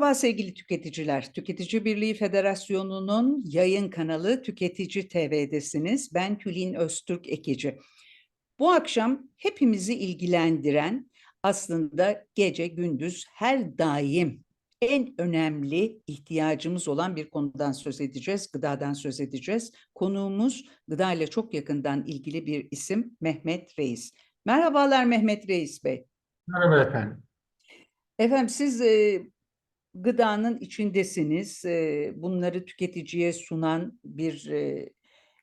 Merhaba sevgili tüketiciler. Tüketici Birliği Federasyonu'nun yayın kanalı Tüketici TV'desiniz. Ben Tülin Öztürk Ekici. Bu akşam hepimizi ilgilendiren aslında gece gündüz her daim en önemli ihtiyacımız olan bir konudan söz edeceğiz, gıdadan söz edeceğiz. Konuğumuz gıda ile çok yakından ilgili bir isim Mehmet Reis. Merhabalar Mehmet Reis Bey. Merhaba efendim. Efendim siz e, gıdanın içindesiniz. Bunları tüketiciye sunan bir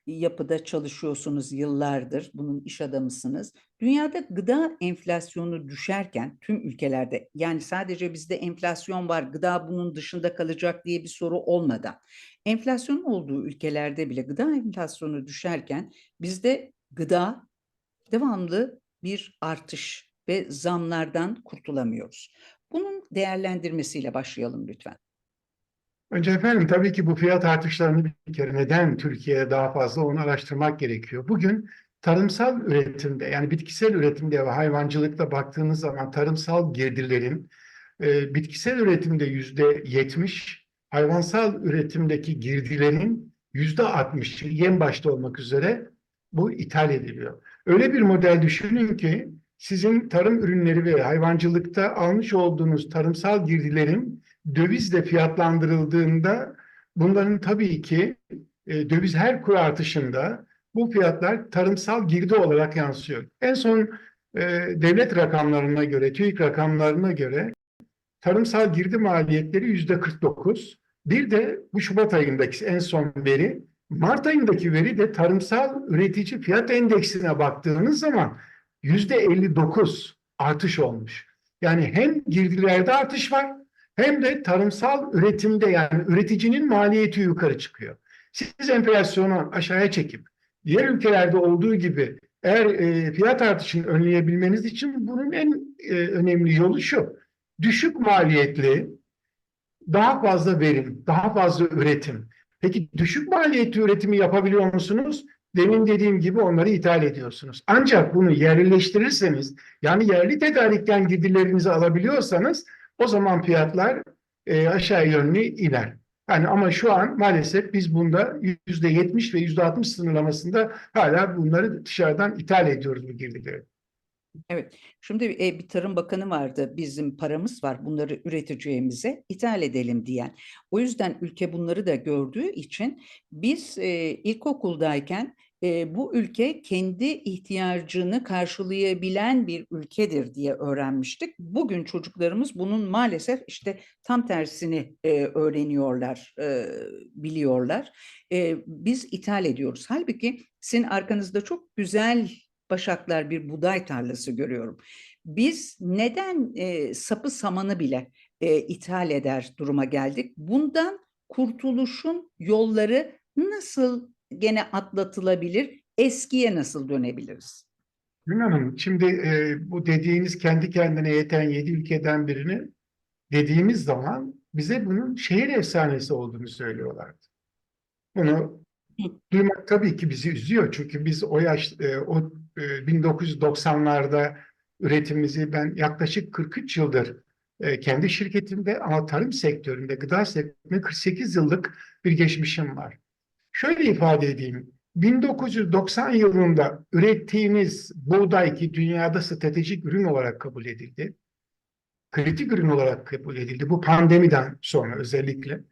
yapıda çalışıyorsunuz yıllardır. Bunun iş adamısınız. Dünyada gıda enflasyonu düşerken tüm ülkelerde yani sadece bizde enflasyon var, gıda bunun dışında kalacak diye bir soru olmadan enflasyon olduğu ülkelerde bile gıda enflasyonu düşerken bizde gıda devamlı bir artış ve zamlardan kurtulamıyoruz. Değerlendirmesiyle başlayalım lütfen. Önce efendim tabii ki bu fiyat artışlarını bir kere neden Türkiye'de daha fazla onu araştırmak gerekiyor. Bugün tarımsal üretimde yani bitkisel üretimde ve hayvancılıkta baktığınız zaman tarımsal girdilerin e, bitkisel üretimde yüzde yetmiş, hayvansal üretimdeki girdilerin yüzde altmış yem başta olmak üzere bu ithal ediliyor. Öyle bir model düşünün ki sizin tarım ürünleri ve hayvancılıkta almış olduğunuz tarımsal girdilerin dövizle fiyatlandırıldığında bunların tabii ki e, döviz her kur artışında bu fiyatlar tarımsal girdi olarak yansıyor. En son e, devlet rakamlarına göre, TÜİK rakamlarına göre tarımsal girdi maliyetleri yüzde 49. Bir de bu Şubat ayındaki en son veri, Mart ayındaki veri de tarımsal üretici fiyat endeksine baktığınız zaman yüzde 59 artış olmuş. Yani hem girdilerde artış var hem de tarımsal üretimde yani üreticinin maliyeti yukarı çıkıyor. Siz enflasyonu aşağıya çekip diğer ülkelerde olduğu gibi eğer e, fiyat artışını önleyebilmeniz için bunun en e, önemli yolu şu. Düşük maliyetli, daha fazla verim, daha fazla üretim. Peki düşük maliyetli üretimi yapabiliyor musunuz? Demin dediğim gibi onları ithal ediyorsunuz. Ancak bunu yerleştirirseniz yani yerli tedarikten girdilerinizi alabiliyorsanız o zaman fiyatlar e, aşağı yönlü iner. Yani ama şu an maalesef biz bunda yüzde yetmiş ve yüzde altmış sınırlamasında hala bunları dışarıdan ithal ediyoruz bu girdileri. Evet, şimdi e, bir Tarım Bakanı vardı, bizim paramız var, bunları üreteceğimize ithal edelim diyen. O yüzden ülke bunları da gördüğü için biz e, ilkokuldayken e, bu ülke kendi ihtiyacını karşılayabilen bir ülkedir diye öğrenmiştik. Bugün çocuklarımız bunun maalesef işte tam tersini e, öğreniyorlar, e, biliyorlar. E, biz ithal ediyoruz. Halbuki sizin arkanızda çok güzel başaklar bir buğday tarlası görüyorum. Biz neden e, sapı samanı bile e, ithal eder duruma geldik? Bundan kurtuluşun yolları nasıl gene atlatılabilir? Eskiye nasıl dönebiliriz? Gülün Hanım, şimdi e, bu dediğiniz kendi kendine yeten yedi ülkeden birini dediğimiz zaman bize bunun şehir efsanesi olduğunu söylüyorlardı. Bunu duymak tabii ki bizi üzüyor. Çünkü biz o yaş, e, o 1990'larda üretimimizi ben yaklaşık 43 yıldır e, kendi şirketimde ama tarım sektöründe, gıda sektöründe 48 yıllık bir geçmişim var. Şöyle ifade edeyim. 1990 yılında ürettiğimiz buğday ki dünyada stratejik ürün olarak kabul edildi. Kritik ürün olarak kabul edildi. Bu pandemiden sonra özellikle.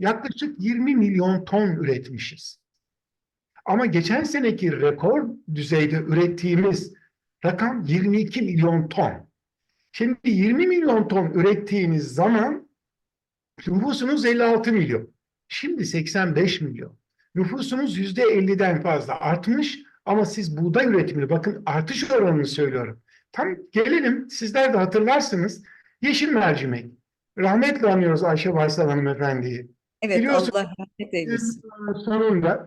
Yaklaşık 20 milyon ton üretmişiz. Ama geçen seneki rekor düzeyde ürettiğimiz rakam 22 milyon ton. Şimdi 20 milyon ton ürettiğiniz zaman nüfusunuz 56 milyon. Şimdi 85 milyon. Nüfusunuz yüzde 50'den fazla artmış ama siz buğday üretimini bakın artış oranını söylüyorum. Tam gelelim sizler de hatırlarsınız yeşil mercimek. Rahmetle anıyoruz Ayşe Baysal hanımefendiyi. Evet Biliyorsunuz, Allah rahmet eylesin. Sonunda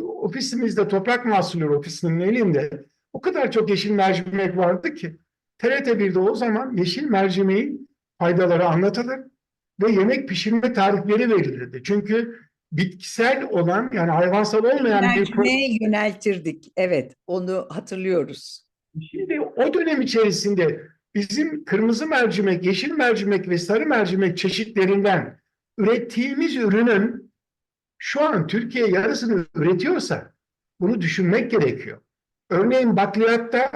ofisimizde Toprak Mahsulleri Ofisi'nin elinde o kadar çok yeşil mercimek vardı ki TRT 1'de o zaman yeşil mercimeğin faydaları anlatılır ve yemek pişirme tarifleri verilirdi. Çünkü bitkisel olan yani hayvansal olmayan bir Mercimeğe yöneltirdik. Evet, onu hatırlıyoruz. Şimdi o dönem içerisinde bizim kırmızı mercimek, yeşil mercimek ve sarı mercimek çeşitlerinden ürettiğimiz ürünün şu an Türkiye yarısını üretiyorsa bunu düşünmek gerekiyor. Örneğin bakliyatta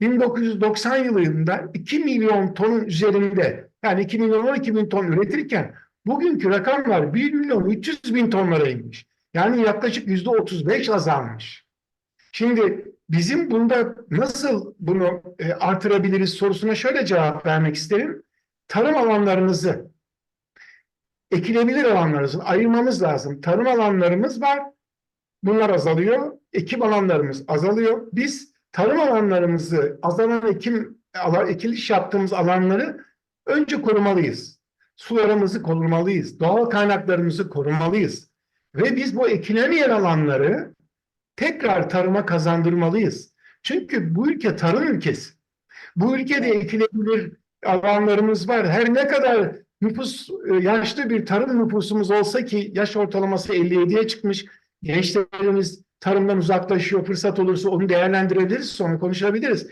1990 yılında 2 milyon tonun üzerinde yani 2 milyon 12 bin ton üretirken bugünkü rakamlar 1 milyon 300 bin tonlara inmiş. Yani yaklaşık yüzde 35 azalmış. Şimdi bizim bunda nasıl bunu e, artırabiliriz sorusuna şöyle cevap vermek isterim. Tarım alanlarımızı, ekilebilir alanlarımızı ayırmamız lazım. Tarım alanlarımız var, bunlar azalıyor. Ekim alanlarımız azalıyor. Biz tarım alanlarımızı, azalan ekim, ekiliş yaptığımız alanları önce korumalıyız. Sularımızı korumalıyız. Doğal kaynaklarımızı korumalıyız. Ve biz bu ekilemeyen alanları tekrar tarıma kazandırmalıyız. Çünkü bu ülke tarım ülkesi. Bu ülkede ekilebilir alanlarımız var. Her ne kadar nüfus e, yaşlı bir tarım nüfusumuz olsa ki yaş ortalaması 57'ye çıkmış. Gençlerimiz tarımdan uzaklaşıyor. Fırsat olursa onu değerlendirebiliriz. Sonra konuşabiliriz.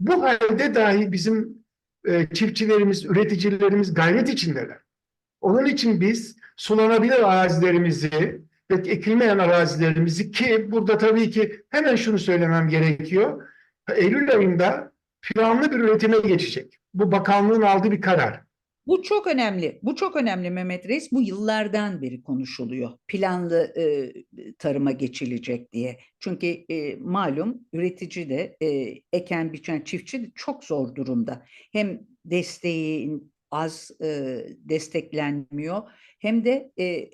Bu halde dahi bizim e, çiftçilerimiz, üreticilerimiz gayret içindeler. Onun için biz sulanabilir arazilerimizi ve ekilmeyen arazilerimizi ki burada tabii ki hemen şunu söylemem gerekiyor. Eylül ayında planlı bir üretime geçecek. Bu bakanlığın aldığı bir karar. Bu çok önemli. Bu çok önemli Mehmet Reis. Bu yıllardan beri konuşuluyor. Planlı e, tarıma geçilecek diye. Çünkü e, malum üretici de e, eken biçen çiftçi de çok zor durumda. Hem desteğin az e, desteklenmiyor hem de e,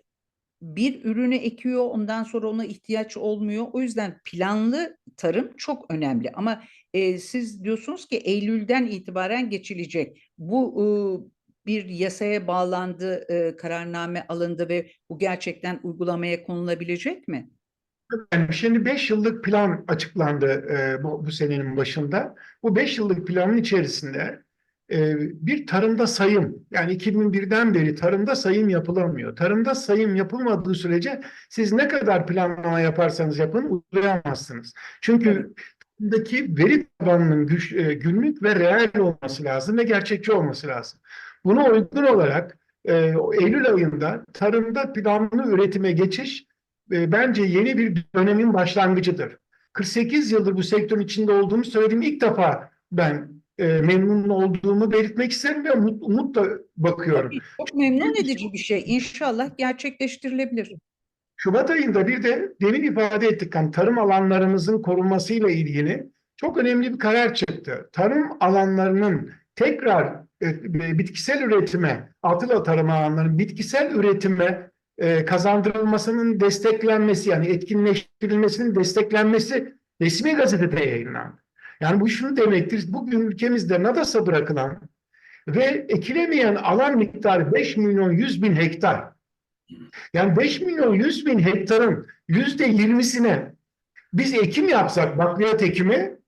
bir ürünü ekiyor ondan sonra ona ihtiyaç olmuyor. O yüzden planlı tarım çok önemli. Ama e, siz diyorsunuz ki Eylül'den itibaren geçilecek. Bu e, bir yasaya bağlandı, e, kararname alındı ve bu gerçekten uygulamaya konulabilecek mi? Yani şimdi 5 yıllık plan açıklandı e, bu, bu senenin başında. Bu 5 yıllık planın içerisinde e, bir tarımda sayım yani 2001'den beri tarımda sayım yapılamıyor. Tarımda sayım yapılmadığı sürece siz ne kadar planlama yaparsanız yapın uygulayamazsınız. Çünkü tarımdaki veri tabanının güç, e, günlük ve reel olması lazım ve gerçekçi olması lazım. Buna uygun olarak e, Eylül ayında tarımda planlı üretime geçiş e, bence yeni bir dönemin başlangıcıdır. 48 yıldır bu sektörün içinde olduğumu söylediğim ilk defa ben e, memnun olduğumu belirtmek isterim ve umut, umutla bakıyorum. Çok memnun edici bir şey. İnşallah gerçekleştirilebilir. Şubat ayında bir de demin ifade ettik hani tarım alanlarımızın korunmasıyla ilgili çok önemli bir karar çıktı. Tarım alanlarının tekrar bitkisel üretime, atıl tarım alanlarının bitkisel üretime e, kazandırılmasının desteklenmesi yani etkinleştirilmesinin desteklenmesi resmi gazetede yayınlandı. Yani bu şunu demektir. Bugün ülkemizde nadasa bırakılan ve ekilemeyen alan miktarı 5 milyon 100 bin hektar. Yani 5 milyon 100 bin hektarın yüzde yirmisine biz ekim yapsak bakliyat ekimi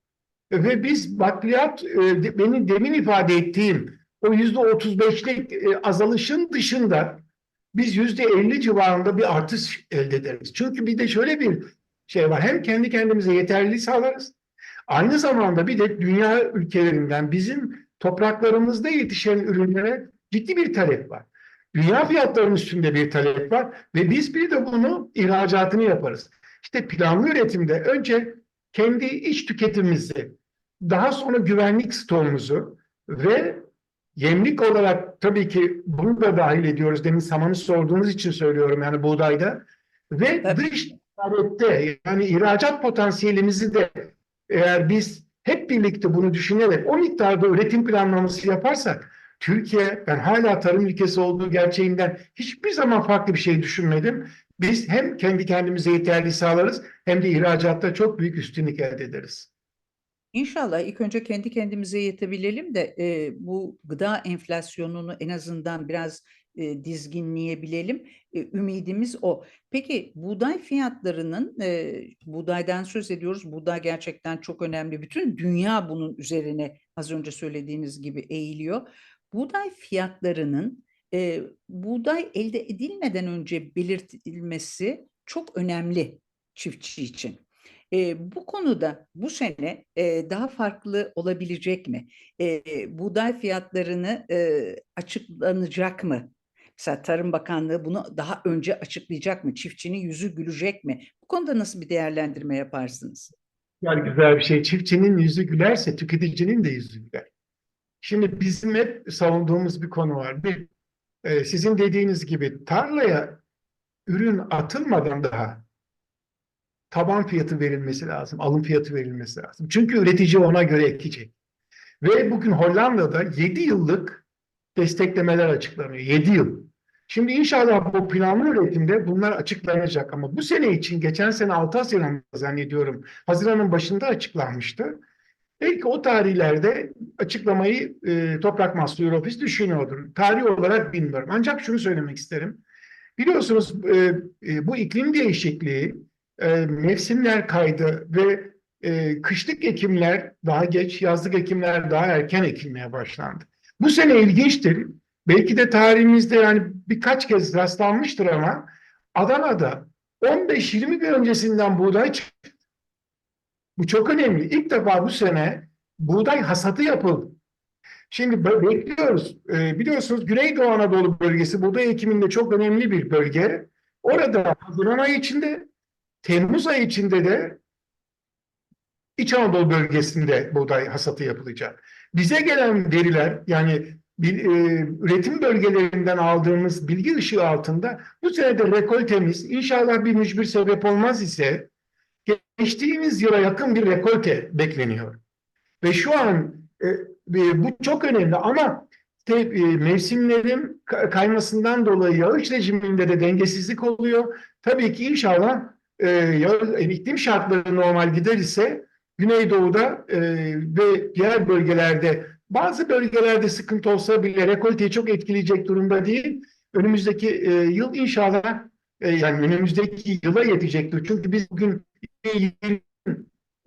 ve biz bakliyat e, benim demin ifade ettiğim o yüzde 35'lik e, azalışın dışında biz yüzde 50 civarında bir artış elde ederiz. Çünkü bir de şöyle bir şey var. Hem kendi kendimize yeterliliği sağlarız. Aynı zamanda bir de dünya ülkelerinden bizim topraklarımızda yetişen ürünlere ciddi bir talep var. Dünya fiyatlarının üstünde bir talep var ve biz bir de bunu ihracatını yaparız. İşte planlı üretimde önce kendi iç tüketimimizi, daha sonra güvenlik stoğumuzu ve yemlik olarak tabii ki bunu da dahil ediyoruz. Demin samanı sorduğunuz için söylüyorum yani buğdayda. Ve Tabii. dış ticarette yani ihracat potansiyelimizi de eğer biz hep birlikte bunu düşünerek o miktarda üretim planlaması yaparsak Türkiye ben hala tarım ülkesi olduğu gerçeğinden hiçbir zaman farklı bir şey düşünmedim. Biz hem kendi kendimize yeterli sağlarız hem de ihracatta çok büyük üstünlük elde ederiz. İnşallah ilk önce kendi kendimize yetebilelim de e, bu gıda enflasyonunu en azından biraz e, dizginleyebilelim. E, ümidimiz o. Peki buğday fiyatlarının e, buğdaydan söz ediyoruz. Buğday gerçekten çok önemli. Bütün dünya bunun üzerine az önce söylediğiniz gibi eğiliyor. Buğday fiyatlarının e, buğday elde edilmeden önce belirtilmesi çok önemli çiftçi için. E, bu konuda bu sene e, daha farklı olabilecek mi? E, buğday fiyatlarını e, açıklanacak mı? Mesela Tarım Bakanlığı bunu daha önce açıklayacak mı? Çiftçinin yüzü gülecek mi? Bu konuda nasıl bir değerlendirme yaparsınız? Yani güzel bir şey. Çiftçinin yüzü gülerse tüketicinin de yüzü güler. Şimdi bizim hep savunduğumuz bir konu var. Bir, e, sizin dediğiniz gibi tarlaya ürün atılmadan daha taban fiyatı verilmesi lazım, alım fiyatı verilmesi lazım. Çünkü üretici ona göre ekecek. Ve bugün Hollanda'da 7 yıllık desteklemeler açıklanıyor. 7 yıl. Şimdi inşallah bu planlı üretimde bunlar açıklanacak ama bu sene için geçen sene 6 Haziran zannediyorum Haziran'ın başında açıklanmıştı. Belki o tarihlerde açıklamayı e, Toprak Mahsulü Ofis düşünüyordur. Tarih olarak bilmiyorum. Ancak şunu söylemek isterim. Biliyorsunuz e, e, bu iklim değişikliği, e, mevsimler kaydı ve e, kışlık ekimler daha geç, yazlık ekimler daha erken ekilmeye başlandı. Bu sene ilginçtir. Belki de tarihimizde yani birkaç kez rastlanmıştır ama Adana'da 15-20 gün öncesinden buğday çıktı. Bu çok önemli. İlk defa bu sene buğday hasadı yapıldı. Şimdi be- bekliyoruz. Ee, biliyorsunuz Güneydoğu Anadolu bölgesi buğday ekiminde çok önemli bir bölge. Orada Haziran ayı içinde, Temmuz ayı içinde de İç Anadolu bölgesinde buğday hasatı yapılacak. Bize gelen veriler yani bir, e, üretim bölgelerinden aldığımız bilgi ışığı altında bu sene de rekoltemiz inşallah bir mücbir sebep olmaz ise geçtiğimiz yıla yakın bir rekolte bekleniyor. Ve şu an e, e, bu çok önemli ama işte, e, mevsimlerin ka- kaymasından dolayı yağış rejiminde de dengesizlik oluyor. Tabii ki inşallah e, iklim şartları normal gider ise Güneydoğu'da e, ve diğer bölgelerde bazı bölgelerde sıkıntı olsa bile rekolteyi çok etkileyecek durumda değil. Önümüzdeki e, yıl inşallah e, yani önümüzdeki yıla yetecektir. Çünkü biz bugün 2020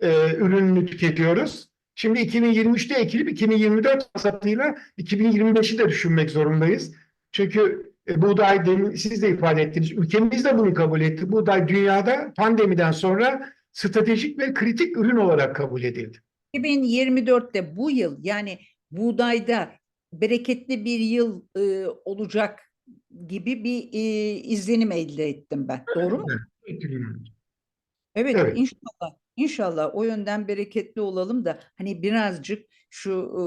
e, ürününü tüketiyoruz. Şimdi 2023'te ekilip 2024 hasatıyla 2025'i de düşünmek zorundayız. Çünkü e, buğday demin siz de ifade ettiniz. Ülkemiz de bunu kabul etti. Buğday dünyada pandemiden sonra stratejik ve kritik ürün olarak kabul edildi. 2024'te bu yıl yani buğdayda bereketli bir yıl e, olacak gibi bir e, izlenim elde ettim ben. Doğru mu? Evet, Evet. inşallah. İnşallah o yönden bereketli olalım da hani birazcık şu e,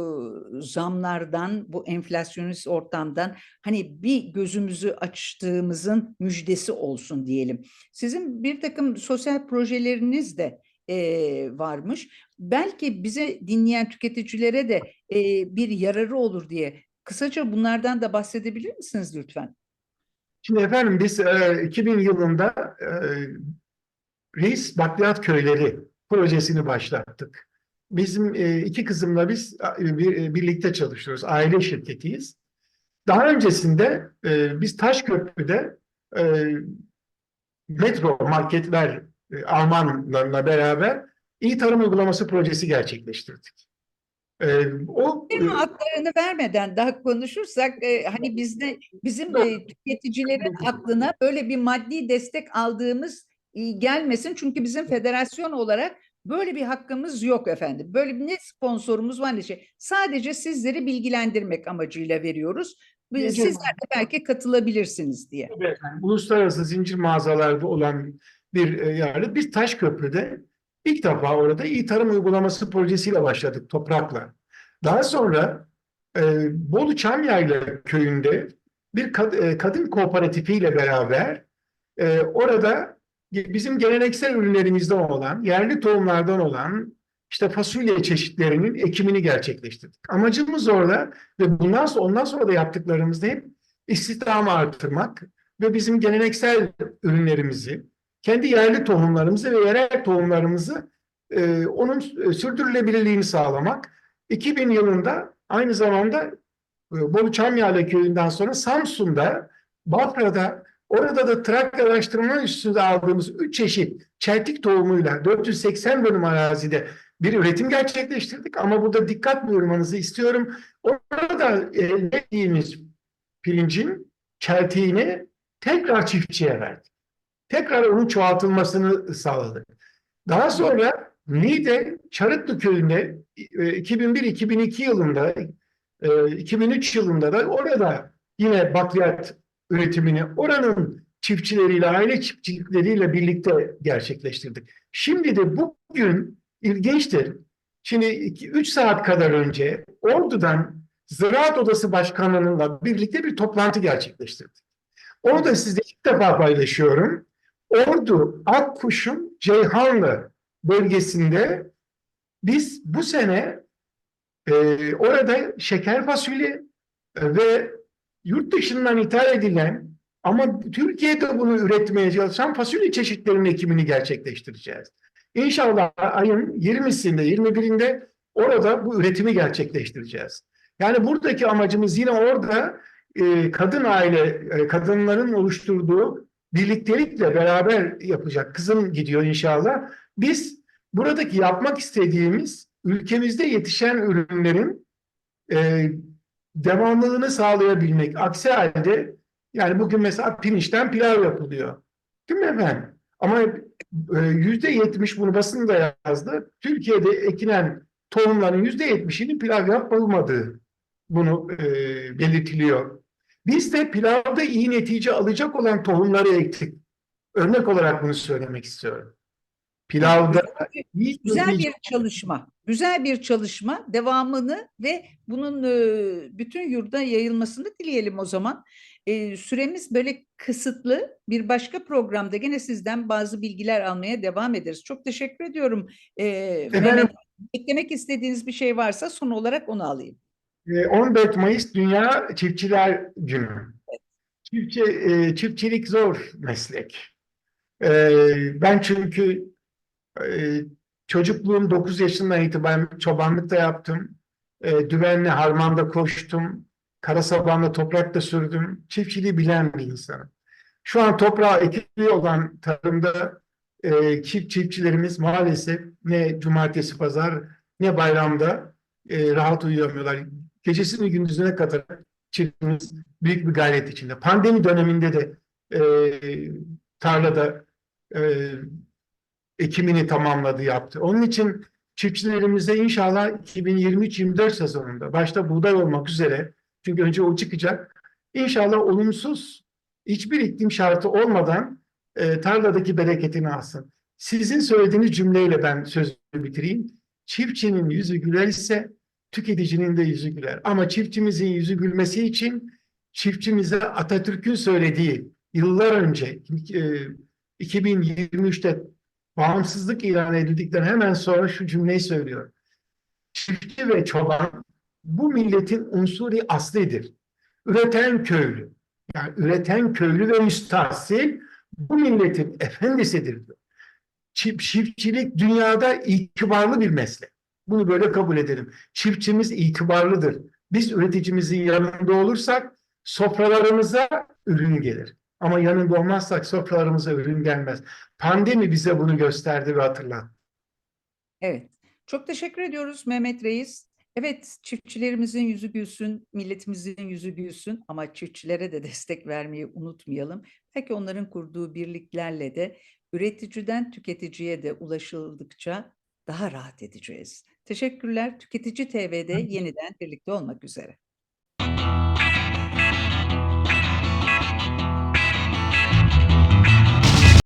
zamlardan, bu enflasyonist ortamdan hani bir gözümüzü açtığımızın müjdesi olsun diyelim. Sizin bir takım sosyal projeleriniz de e, varmış. Belki bize dinleyen tüketicilere de e, bir yararı olur diye kısaca bunlardan da bahsedebilir misiniz lütfen? Şimdi efendim biz e, 2000 yılında e, Reis Bakliyat Köyleri projesini başlattık. Bizim e, iki kızımla biz e, bir- e, birlikte çalışıyoruz. Aile şirketiyiz. Daha öncesinde e, biz Taşköprü'de e, metro marketler e, Almanlarla beraber iyi tarım uygulaması projesi gerçekleştirdik. E, o Firma adlarını vermeden daha konuşursak e, hani bizde bizim e, tüketicilerin aklına böyle bir maddi destek aldığımız e, gelmesin çünkü bizim federasyon olarak böyle bir hakkımız yok efendim. Böyle bir ne sponsorumuz var ne şey. Sadece sizleri bilgilendirmek amacıyla veriyoruz. Sizler de belki katılabilirsiniz diye. Evet, yani uluslararası zincir mağazalarda olan bir e, yerde biz Taşköprü'de ilk defa orada iyi tarım uygulaması projesiyle başladık toprakla. Daha sonra e, Bolu Çamyayla köyünde bir kad- e, kadın kooperatifiyle beraber e, orada bizim geleneksel ürünlerimizden olan, yerli tohumlardan olan işte fasulye çeşitlerinin ekimini gerçekleştirdik. Amacımız orada ve bundan sonra ondan sonra da yaptıklarımızda hep istihdamı artırmak ve bizim geleneksel ürünlerimizi, kendi yerli tohumlarımızı ve yerel tohumlarımızı e, onun e, sürdürülebilirliğini sağlamak. 2000 yılında aynı zamanda e, Bolu Çamyala köyünden sonra Samsun'da, Bafra'da, orada da Trakya Araştırma Üstü'nde aldığımız 3 çeşit çeltik tohumuyla 480 dönüm arazide bir üretim gerçekleştirdik. Ama burada dikkat buyurmanızı istiyorum. Orada elde ettiğimiz pirincin çeltiğini tekrar çiftçiye verdik. Tekrar onun çoğaltılmasını sağladık. Daha sonra Niğde Çarıklı köyünde e, 2001-2002 yılında e, 2003 yılında da orada yine bakliyat üretimini oranın çiftçileriyle, aile çiftçilikleriyle birlikte gerçekleştirdik. Şimdi de bugün ilginçtir. Şimdi 3 saat kadar önce Ordu'dan Ziraat Odası Başkanlığı'nınla birlikte bir toplantı gerçekleştirdik. Onu da sizle ilk defa paylaşıyorum. Ordu, Akkuş'un Ceyhanlı bölgesinde biz bu sene e, orada şeker fasulye e, ve yurt dışından ithal edilen ama Türkiye'de bunu üretmeye çalışan fasulye çeşitlerinin ekimini gerçekleştireceğiz. İnşallah ayın 20'sinde, 21'inde orada bu üretimi gerçekleştireceğiz. Yani buradaki amacımız yine orada e, kadın aile, e, kadınların oluşturduğu birliktelikle beraber yapacak. Kızım gidiyor inşallah. Biz buradaki yapmak istediğimiz ülkemizde yetişen ürünlerin e, devamlılığını sağlayabilmek. Aksi halde yani bugün mesela pirinçten pilav yapılıyor. Değil mi efendim? Ama e, yüzde yetmiş bunu basında yazdı. Türkiye'de ekilen tohumların yüzde yetmişinin pilav yapılmadığı bunu e, belirtiliyor. Biz de pilavda iyi netice alacak olan tohumları ektik. Örnek olarak bunu söylemek istiyorum. Pilavda iyi Güzel netice- bir çalışma, güzel bir çalışma, devamını ve bunun e, bütün yurda yayılmasını dileyelim o zaman. E, Süremiz böyle kısıtlı. Bir başka programda gene sizden bazı bilgiler almaya devam ederiz. Çok teşekkür ediyorum. E, Mehmet, eklemek istediğiniz bir şey varsa son olarak onu alayım. E, 14 Mayıs Dünya Çiftçiler Günü. Çiftçi, e, çiftçilik zor meslek. E, ben çünkü e, çocukluğum 9 yaşından itibaren çobanlık da yaptım. E, düvenle harmanda koştum. Kara sabanla toprakta sürdüm. Çiftçiliği bilen bir insanım. Şu an toprağa ekili olan tarımda e, çift çiftçilerimiz maalesef ne cumartesi pazar ne bayramda e, rahat uyuyamıyorlar. Gecesini gündüzüne kadar çiftçimiz büyük bir gayret içinde. Pandemi döneminde de e, tarlada e, ekimini tamamladı yaptı. Onun için çiftçilerimize inşallah 2023-24 sezonunda başta buğday olmak üzere çünkü önce o çıkacak. İnşallah olumsuz hiçbir iklim şartı olmadan e, tarladaki bereketini alsın. Sizin söylediğiniz cümleyle ben sözümü bitireyim. Çiftçinin yüzü güler ise tüketicinin de yüzü güler. Ama çiftçimizin yüzü gülmesi için çiftçimize Atatürk'ün söylediği yıllar önce e, 2023'te bağımsızlık ilan edildikten hemen sonra şu cümleyi söylüyor. Çiftçi ve çoban bu milletin unsuri aslidir. Üreten köylü, yani üreten köylü ve müstahsil bu milletin efendisidir diyor. Çift, çiftçilik dünyada itibarlı bir meslek. Bunu böyle kabul edelim. Çiftçimiz itibarlıdır. Biz üreticimizin yanında olursak sofralarımıza ürün gelir. Ama yanında olmazsak sofralarımıza ürün gelmez. Pandemi bize bunu gösterdi ve hatırlattı. Evet. Çok teşekkür ediyoruz Mehmet Reis. Evet, çiftçilerimizin yüzü gülsün, milletimizin yüzü gülsün ama çiftçilere de destek vermeyi unutmayalım. Peki onların kurduğu birliklerle de üreticiden tüketiciye de ulaşıldıkça daha rahat edeceğiz. Teşekkürler. Tüketici TV'de yeniden birlikte olmak üzere.